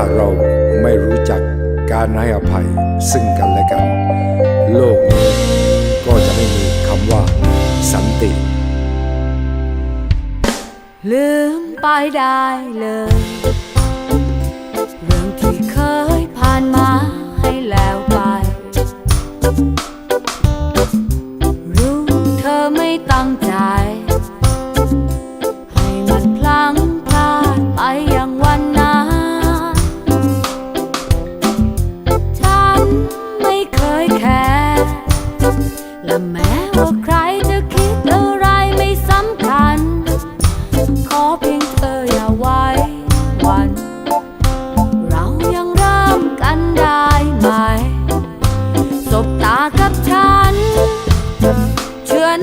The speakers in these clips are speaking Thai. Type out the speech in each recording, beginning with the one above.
าเราไม่รู้จักการให้อภัยซึ่งกันและกัน โลกนี้ก็จะไม่มีคำว่า สันติ ลืมไปได้เลย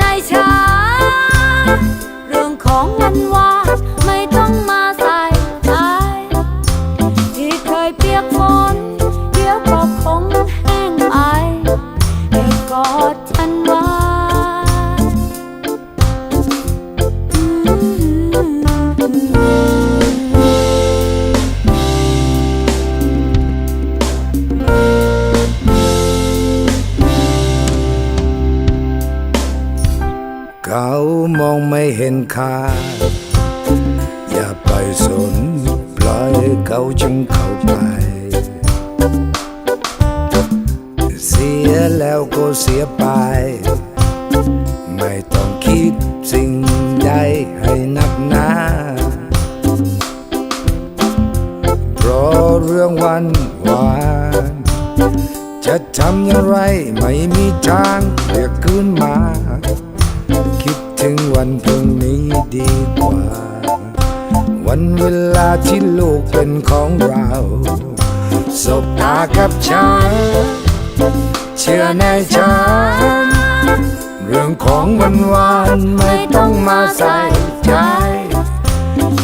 ในฉันเรื่องของวันวา ไม่เห็นค่าอย่าไปสนปล่อยเขาจึงเข้าไป เสียแล้วก็เสียไป ไม่ต้องคิดสิ่งใดให้นักหนาเพราะเรื่องวันวานจะทำอย่างไรไม่มีทางเรียกคืนมา ถึงวันพรุ่งนี้ดีกว่า วันเวลาที่ลูกเป็นของเราสบตากับฉัน เชื่อในฉัน เรื่องของวันวานไม่ต้องมาใส่ใจ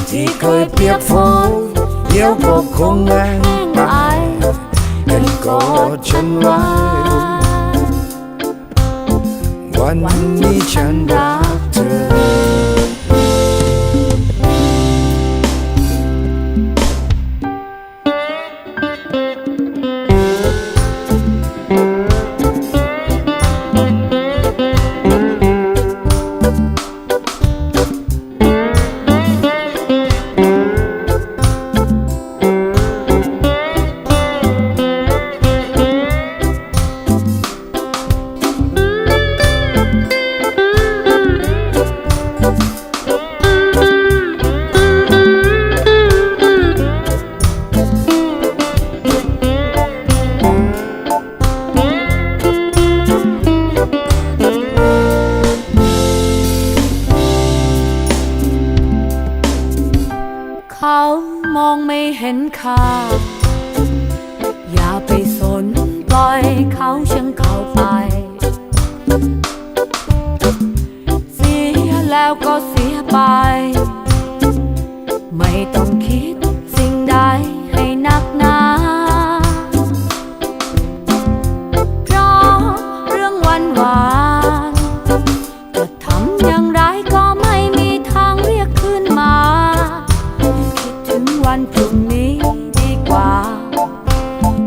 ที่เคยเปียกฝนเดี๋ยวก็คงแรงไปกันกอดฉันไว้ วันนี้ฉันรัก เขามองไม่เห็นค่า อย่าไปสนปล่อยเขาเชิงเขาไป เสียแล้วก็เสียไป ไม่ต้องคิด รงนี้ดีกว่า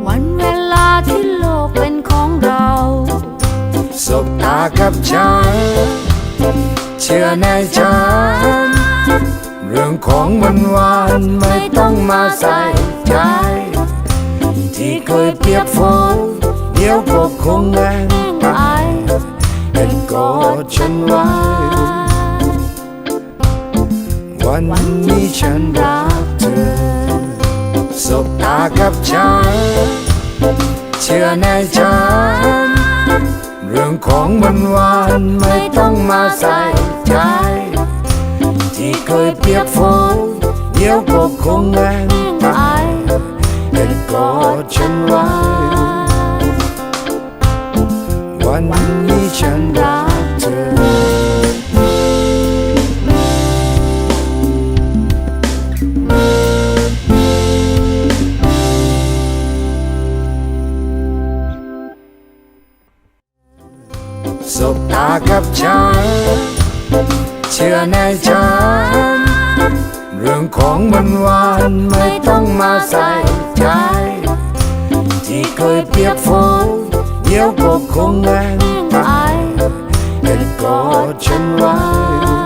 วันเวลาที่โลกเป็นของเราสบตากับฉันเชื่อในฉันเรื่องของวันวานไม่ต้องมาใส่ใจ ที่เคยเปียกฝนเดี๋ยวก็คงแรงไปกันกอดฉันไว้วันนี้ฉันรักเธอ สบตากับฉัน เชื่อในฉัน เรื่องของวันวานไม่ต้องมาใส่ใจ ที่เคยเปียกฝนเดี๋ยวก็คงแรงไปกันกอดฉันไว้วันนี้ฉันรัก สบตากับฉัน เชื่อในฉัน เรื่องของวันวานไม่ต้องมาใส่ใจ ที่เคยเปียกฝนเดี๋ยวก็คงแรงแห้งไปไปให้กอดฉันไว้